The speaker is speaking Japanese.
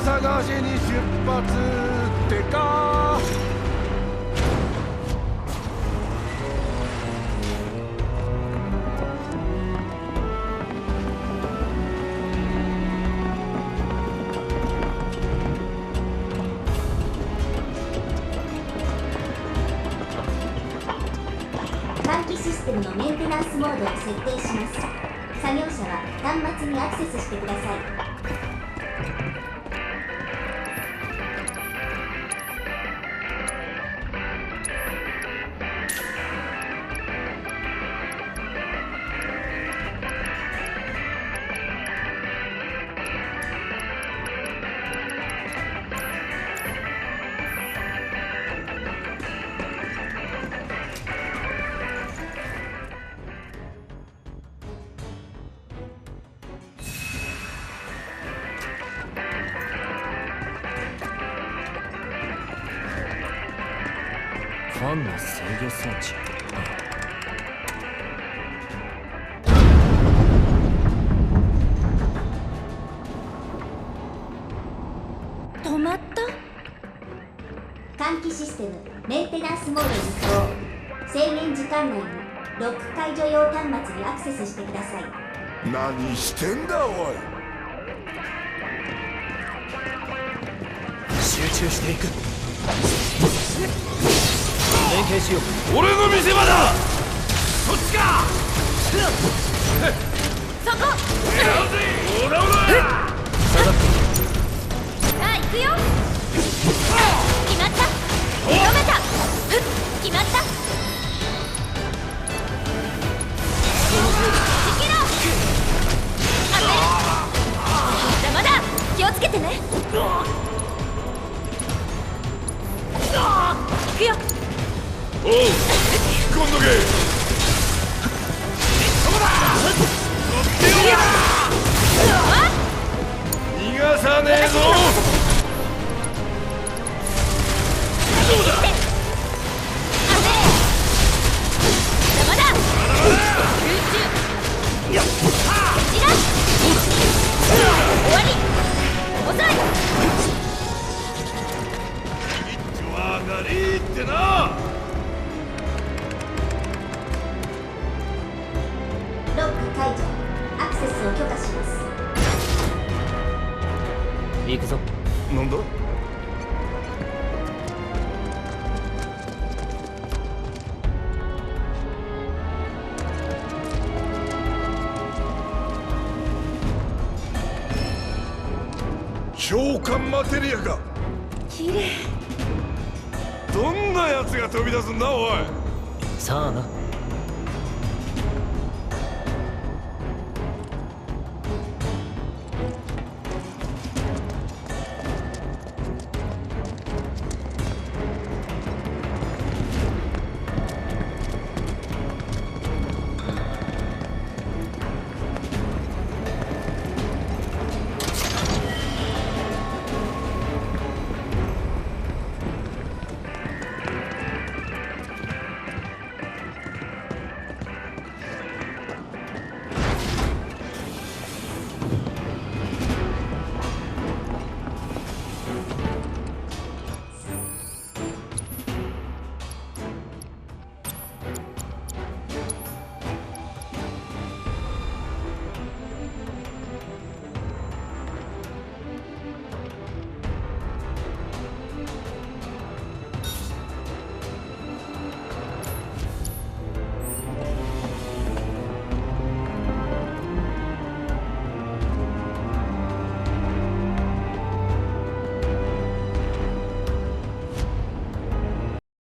探しに出発ってか。換気システムのメンテナンスモードを設定します。作業者は端末にアクセスしてください。ファンの制御装置。止まった？換気システムメンテナンスモードに移行。制限時間内にロック解除用端末にアクセスしてください。何してんだおい。集中していく連携しよう。俺の見せ場だ。そっちか。そこ。オラオラ下がってさあ行くよ。決まった。止めた。決まった。行けろ当てるまだまだ。気をつけてね。行くよおう引っ行くぞ。なんだ？召喚マテリアか。綺麗。どんな奴が飛び出すんだおい。さあな